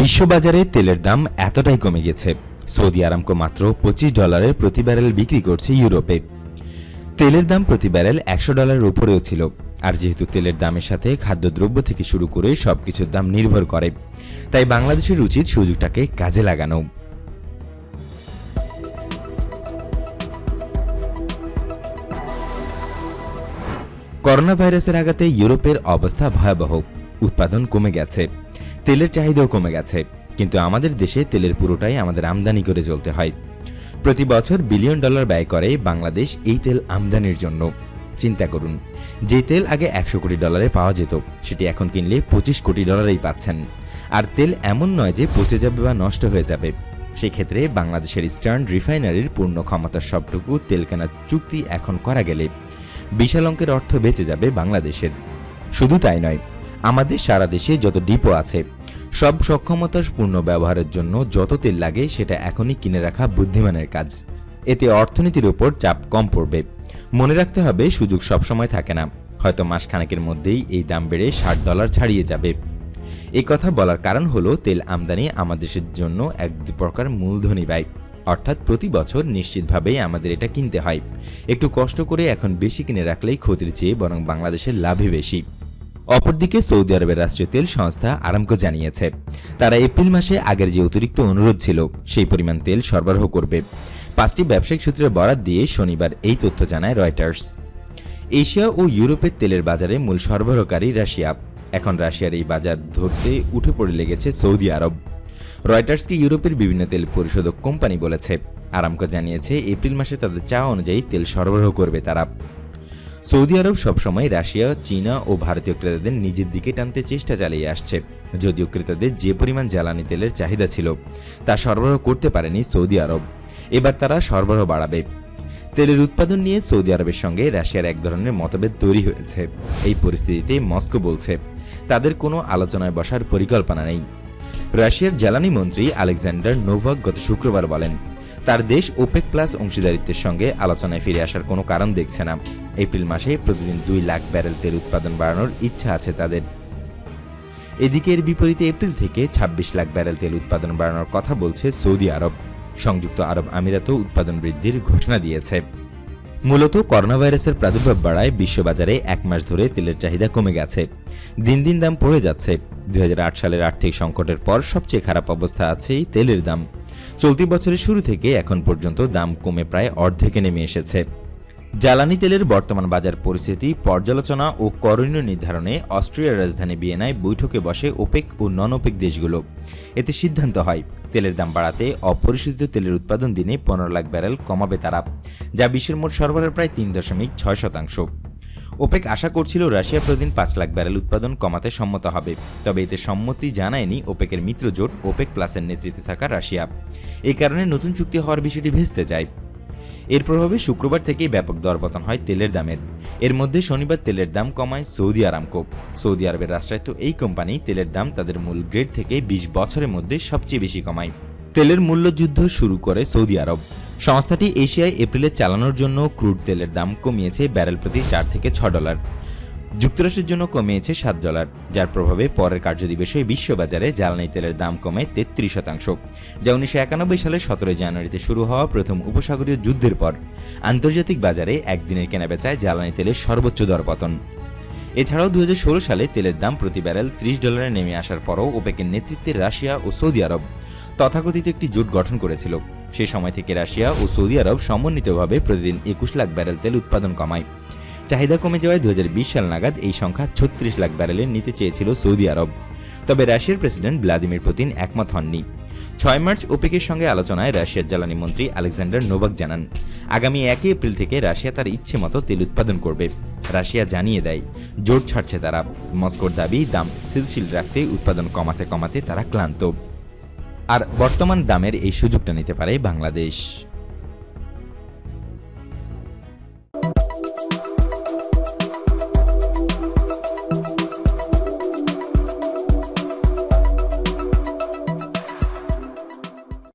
বিশ্ববাজারে তেলের দাম এতটাই কমে গেছে। সৌদি আরামকো মাত্র পঁচিশ ডলারের প্রতি ব্যারেল বিক্রি করছে ইউরোপে। তেলের দাম প্রতি ব্যারেল একশো ডলারের উপরেও ছিল। আর যেহেতু তেলের দামের সাথে খাদ্যদ্রব্য থেকে শুরু করে সব কিছুর দাম নির্ভর করে, তাই বাংলাদেশের উচিত সুযোগটাকে কাজে লাগানো। করোনা ভাইরাসের আঘাতে ইউরোপের অবস্থা ভয়াবহ। উৎপাদন কমে গেছে। তেলের চাহিদাও কমে গেছে, কিন্তু আমাদের দেশে তেলের পুরোটাই আমাদের আমদানি করে চলতে হয়। প্রতি বছর বিলিয়ন ডলার ব্যয় করে বাংলাদেশ এই তেল আমদানির জন্য। চিন্তা করুন, যে তেল আগে একশো কোটি ডলারে পাওয়া যেত, সেটি এখন কিনলে পঁচিশ কোটি ডলারেই পাচ্ছেন। আর তেল এমন নয় যে পচে যাবে বা নষ্ট হয়ে যাবে। সেক্ষেত্রে বাংলাদেশের ইস্টার্ন রিফাইনারির পূর্ণ ক্ষমতার সবটুকু তেল কেনার চুক্তি এখন করা গেলে বিশাল অঙ্কের অর্থ বেঁচে যাবে বাংলাদেশের। শুধু তাই নয় আমাদের সারা দেশে যত ডিপো আছে, সব সক্ষমতার পূর্ণ ব্যবহারের জন্য যত তেল লাগে সেটা এখনই কিনে রাখা বুদ্ধিমানের কাজ। এতে অর্থনীতির ওপর চাপ কম পড়বে। মনে রাখতে হবে, সুযোগ সবসময় থাকে না। হয়তো মাসখানেকের মধ্যেই এই দাম বেড়ে ষাট ডলার ছাড়িয়ে যাবে। এই কথা বলার কারণ হলো, তেল আমদানি আমাদের জন্য এক দু প্রকার মূলধনী ব্যয়। অর্থাৎ প্রতি বছর নিশ্চিতভাবেই আমাদের এটা কিনতে হয়। একটু কষ্ট করে এখন বেশি কিনে রাখলেই ক্ষতির চেয়ে বরং বাংলাদেশের লাভই বেশি। অপরদিকে সৌদি আরবের রাষ্ট্রীয় তেল সংস্থা আরামকো জানিয়েছে, তারা এপ্রিল মাসে আগের যে অতিরিক্ত অনুরোধ ছিল, সেই পরিমাণ তেল সরবরাহ করবে। পাঁচটি ব্যবসায়িক সূত্রে বরাত দিয়ে শনিবার এই তথ্য জানায় রয়টার্স। এশিয়া ও ইউরোপের তেলের বাজারে মূল সরবরাহকারী রাশিয়া। এখন রাশিয়ার এই বাজার ধরতে উঠে পড়ে লেগেছে সৌদি আরব। রয়টার্সকে ইউরোপের বিভিন্ন তেল পরিশোধক কোম্পানি বলেছে, আরামকো জানিয়েছে, এপ্রিল মাসে তাদের চাওয়া অনুযায়ী তেল সরবরাহ করবে তারা। সৌদি আরব সবসময় রাশিয়া, চীনা ও ভারতীয় ক্রেতাদের নিজের দিকে টানতে চেষ্টা চালিয়ে আসছে। যদিও ক্রেতাদের যে পরিমাণ জ্বালানি তেলের চাহিদা ছিল, তা সরবরাহ করতে পারেনি সৌদি আরব। এবার তারা সরবরাহ বাড়াবে। তেলের উৎপাদন নিয়ে সৌদি আরবের সঙ্গে রাশিয়ার এক ধরনের মতভেদ তৈরি হয়েছে। এই পরিস্থিতিতে মস্কো বলছে, তাদের কোনো আলোচনায় বসার পরিকল্পনা নেই। রাশিয়ার জ্বালানি মন্ত্রী আলেকজান্ডার নোভাক গত শুক্রবার বলেন, তার দেশ ওপেক প্লাস অংশীদারিত্বের সঙ্গে আলোচনায় ফিরে আসার কোনো কারণ দেখছে না। এপ্রিল মাসে প্রতিদিন দুই লাখ ব্যারেল তেল উৎপাদন বাড়ানোর ইচ্ছা আছে তাদের। এদিকে এর বিপরীতে এপ্রিল থেকে ২৬ লাখ ব্যারেল তেল উৎপাদন বাড়ানোর কথা বলছে সৌদি আরব। সংযুক্ত আরব আমিরাতও উৎপাদন বৃদ্ধির ঘোষণা দিয়েছে। মূলত করোনা ভাইরাসের প্রাদুর্ভাব বাড়ায় বিশ্ববাজারে এক মাস ধরে তেলের চাহিদা কমে গেছে। দিন দিন দাম পড়ে যাচ্ছে। দুই হাজার আট সালের আর্থিক সংকটের পর সবচেয়ে খারাপ অবস্থা আছে তেলের দাম। চলতি বছরের শুরু থেকে এখন পর্যন্ত দাম কমে প্রায় অর্ধেকে নেমে এসেছে। জ্বালানি তেলের বর্তমান বাজার পরিস্থিতি, পর্যালোচনা ও করণীয় নির্ধারণে অস্ট্রিয়ার রাজধানী বিয়েনায় বৈঠকে বসে ওপেক ও নন ওপেক দেশগুলো। এতে সিদ্ধান্ত হয়, তেলের দাম বাড়াতে অপরিশোধিত তেলের উৎপাদন দিনে পনেরো লাখ ব্যারেল কমাবে তারা, যা বিশ্বের মোট সরবরাহের প্রায় তিন দশমিক ছয় শতাংশ। ওপেক আশা করছিল রাশিয়া প্রতিদিন পাঁচ লাখ ব্যারেল উৎপাদন কমাতে সম্মত হবে, তবে এতে সম্মতি জানায়নি ওপেকের মিত্রজোট ওপেক প্লাসের নেতৃত্বে থাকা রাশিয়া। এই কারণে নতুন চুক্তি হওয়ার বিষয়টি ভেস্তে যায়। এর প্রভাবে শুক্রবার থেকেই ব্যাপক দরপতন হয় তেলের দামের। এর মধ্যে শনিবার তেলের দাম কমায় সৌদি আরামকো সৌদি আরবের রাষ্ট্রায়ত্ত এই কোম্পানি তেলের দাম তাদের মূল গ্রেড থেকে বিশ বছরের মধ্যে সবচেয়ে বেশি কমায়। তেলের মূল্যযুদ্ধ শুরু করে সৌদি আরব। সংস্থাটি এশিয়ায় এপ্রিলে চালানোর জন্য ক্রুড তেলের দাম কমিয়েছে ব্যারেল প্রতি চার থেকে ছ ডলার। যুক্তরাষ্ট্রের জন্য কমিয়েছে সাত ডলার, যার প্রভাবে পরের কার্যদিবসে বিশ্ববাজারে জ্বালানি তেলের দাম কমে তেত্রিশ শতাংশ, যা উনিশশো একানব্বই সালের সতেরোই জানুয়ারিতে শুরু হওয়া প্রথম উপসাগরীয় যুদ্ধের পর। আন্তর্জাতিক বাজারে একদিনের কেনাবেচায় জ্বালানি তেলের সর্বোচ্চ দরপতন। এছাড়াও দু হাজার ষোলো সালে তেলের দাম প্রতি ব্যারেল ত্রিশ ডলারে নেমে আসার পরও ওপেকের নেতৃত্বে রাশিয়া ও সৌদি আরব তথাকথিত একটি জোট গঠন করেছিল। সে সময় থেকে রাশিয়া ও সৌদি আরব সমন্বিতভাবে প্রতিদিন একুশ লাখ ব্যারেল তেল উৎপাদন কমায়। চাহিদা কমে যাওয়ায় দু হাজার বিশ সাল নাগাদ এই সংখ্যা ছত্রিশ লাখ ব্যারেলের নিতে চেয়েছিল সৌদি আরব। তবে রাশিয়ার প্রেসিডেন্ট ভ্লাদিমির পুতিন একমত হননি। ছয় মার্চ ওপেকের সঙ্গে আলোচনায় রাশিয়ার জ্বালানি মন্ত্রী আলেকজান্ডার নোভাক জানান, আগামী একই এপ্রিল থেকে রাশিয়া তার ইচ্ছে মতো তেল উৎপাদন করবে। রাশিয়া জানিয়ে দেয়, জোট ছাড়ছে তারা। মস্কোর দাবি, দাম স্থিতিশীল রাখতে উৎপাদন কমাতে কমাতে তারা ক্লান্ত। আর বর্তমান দামের এই সুযোগটা নিতে পারে বাংলাদেশ।